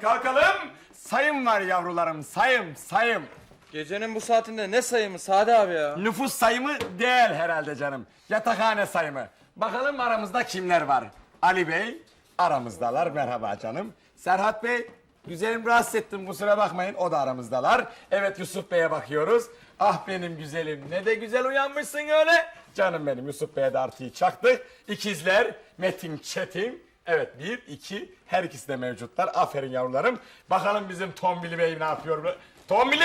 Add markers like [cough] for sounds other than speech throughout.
kalkalım. Sayım var yavrularım sayım sayım. Gecenin bu saatinde ne sayımı Sade abi ya? Nüfus sayımı değil herhalde canım. Yatakhane sayımı. Bakalım aramızda kimler var? Ali Bey aramızdalar merhaba canım. Serhat Bey güzelim rahatsız ettim kusura bakmayın o da aramızdalar. Evet Yusuf Bey'e bakıyoruz. Ah benim güzelim ne de güzel uyanmışsın öyle. Canım benim Yusuf Bey'e de artıyı çaktık. İkizler Metin Çetin. Evet bir iki her ikisi de mevcutlar. Aferin yavrularım. Bakalım bizim Tombili Bey ne yapıyor? Tombili!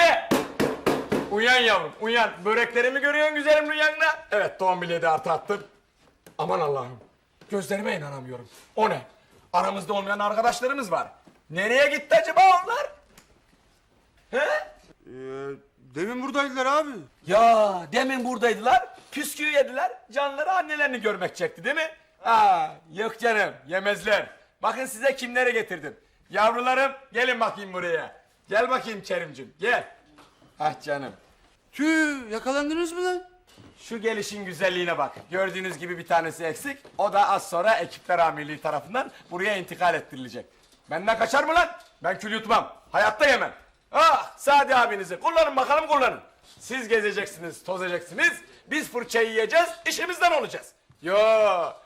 Uyan yavrum, uyan. Böreklerimi görüyorsun güzelim rüyanda. Evet, bileği de artı attım. Aman Allah'ım. Gözlerime inanamıyorum. O ne? Aramızda olmayan arkadaşlarımız var. Nereye gitti acaba onlar? He? Ee, demin buradaydılar abi. Ya demin buradaydılar. Püsküyü yediler. Canları annelerini görmek çekti değil mi? Aa, yok canım yemezler. Bakın size kimleri getirdim. Yavrularım gelin bakayım buraya. Gel bakayım Kerimcim gel. Ah canım. Tüh yakalandınız mı lan? Şu gelişin güzelliğine bak. Gördüğünüz gibi bir tanesi eksik. O da az sonra ekipler amirliği tarafından buraya intikal ettirilecek. Benden kaçar mı lan? Ben kül yutmam. Hayatta yemem. Ah Sadi abinizi kullanın bakalım kullanın. Siz gezeceksiniz, tozacaksınız. Biz fırçayı yiyeceğiz, işimizden olacağız. Yo,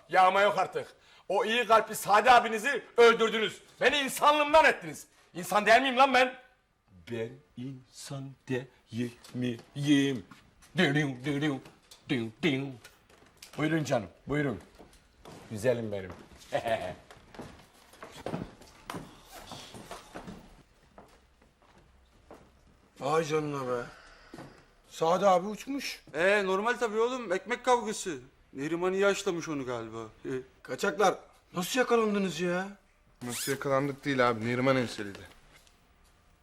yağma yok artık. O iyi kalpli Sadi abinizi öldürdünüz. Beni insanlığımdan ettiniz. İnsan değil miyim lan ben? Ben insan değil miyim? Dürüm, dürüm, düm, düm. Buyurun canım, buyurun. Güzelim benim. [laughs] Vay canına be. Sadi abi uçmuş. Ee normal tabii oğlum ekmek kavgası. Neriman iyi haşlamış onu galiba. Ee, kaçaklar nasıl yakalandınız ya? Nasıl yakalandık değil abi. Neriman enseliydi.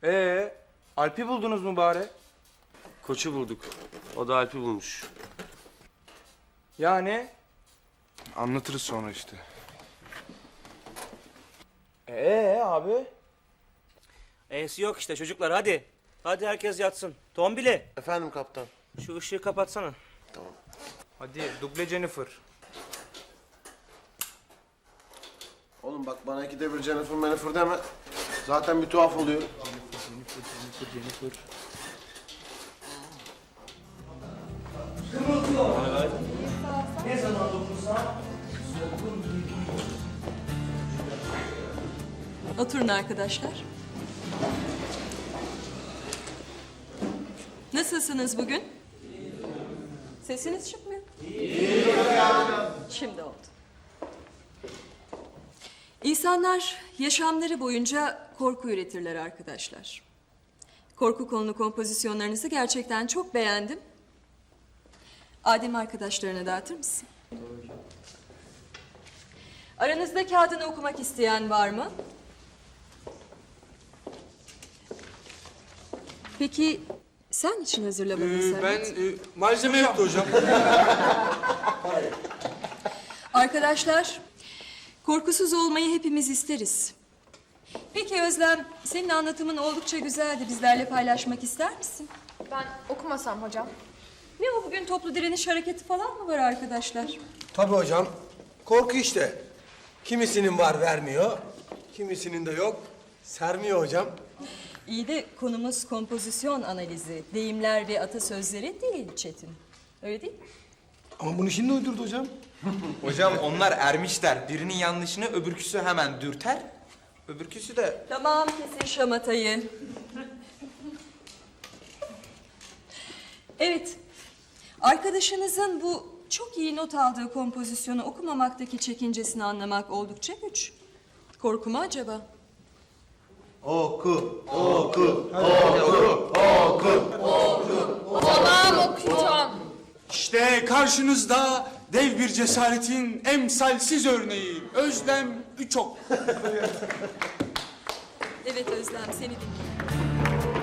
Ee, Alp'i buldunuz mu bari? Koçu bulduk. O da Alp'i bulmuş. Yani? Anlatırız sonra işte. Ee abi? E'si yok işte çocuklar hadi. Hadi herkes yatsın. Tombili Efendim kaptan. şu ışığı kapatsana. Hadi duble Jennifer. Oğlum bak bana ikide bir Jennifer Jennifer deme. Zaten bir tuhaf oluyor. Oturun arkadaşlar. Nasılsınız bugün? Sesiniz çıkmıyor. Şimdi oldu. İnsanlar yaşamları boyunca korku üretirler arkadaşlar. Korku konulu kompozisyonlarınızı gerçekten çok beğendim. Adem arkadaşlarına dağıtır mısın? Aranızda kağıdını okumak isteyen var mı? Peki sen için hazırlamadın Ee, Serhat? ben e, malzeme yoktu hocam. [laughs] Arkadaşlar, korkusuz olmayı hepimiz isteriz. Peki Özlem, senin anlatımın oldukça güzeldi. Bizlerle paylaşmak ister misin? Ben okumasam hocam. Ne o bugün toplu direniş hareketi falan mı var arkadaşlar? Tabii hocam. Korku işte. Kimisinin var vermiyor, kimisinin de yok sermiyor hocam. İyi de konumuz kompozisyon analizi, deyimler ve atasözleri değil Çetin. Öyle değil mi? Ama bunu şimdi uydurdu hocam. [laughs] Hocam onlar ermişler. Birinin yanlışını öbürküsü hemen dürter. Öbürküsü de Tamam kesin şamatayı. Evet. Arkadaşınızın bu çok iyi not aldığı kompozisyonu okumamaktaki çekincesini anlamak oldukça güç. Korku mu acaba? Tamam okuyacağım. İşte karşınızda dev bir cesaretin emsalsiz örneği. Özlem Üçok. Evet Özlem seni dinliyorum.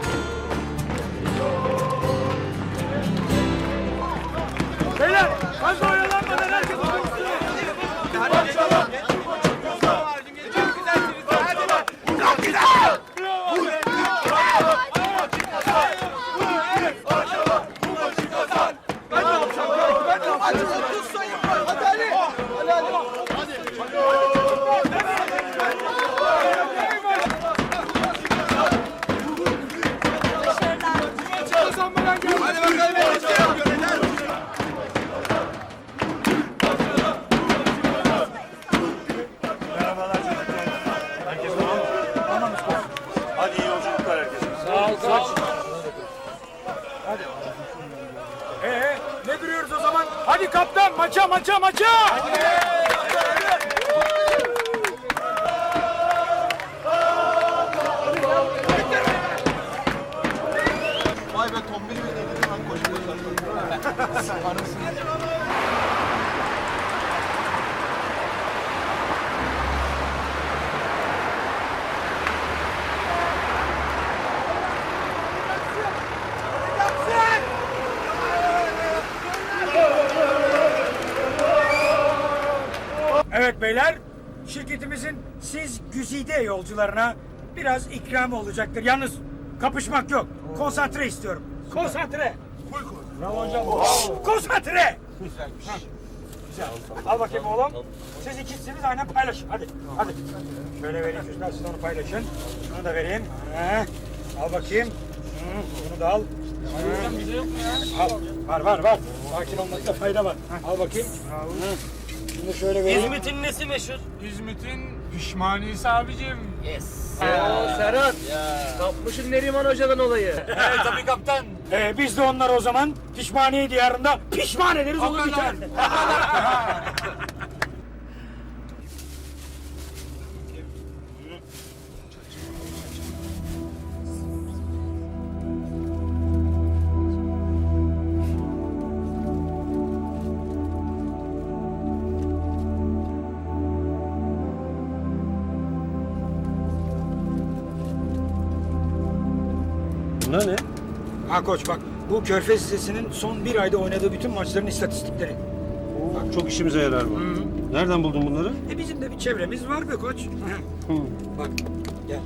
Beyler, fazla oyalanmadan kaptan maça maça maça. Vay beyler, şirketimizin siz güzide yolcularına biraz ikramı olacaktır. Yalnız kapışmak yok. Konsantre istiyorum. Konsantre. Bravo hocam. Konsantre. Güzel. Güzel. Al bakayım oğlum. Siz ikisiniz aynen paylaşın. Hadi. Hadi. Şöyle vereyim çocuklar siz onu paylaşın. Şunu da vereyim. He. Al bakayım. Hı, bunu da al. Hocam bize yok mu ya? Al. Var var var. Sakin olmakta fayda var. Heh, Al bakayım. Hı. Da şöyle vereyim. İzmit'in nesi meşhur? İzmit'in pişmaniyesi abicim. Serhat. Kapmışın Neriman Hoca'dan olayı. [laughs] Evet tabii kaptan. Ee, biz de onları o zaman pişmaniye diyarında pişman ederiz olur biter. [laughs] Bunlar ne? Ha koç bak bu Körfez Lisesi'nin son bir ayda oynadığı bütün maçların istatistikleri. Çok işimize yarar bu. Nereden buldun bunları? E bizim de bir çevremiz var be koç. bak gel.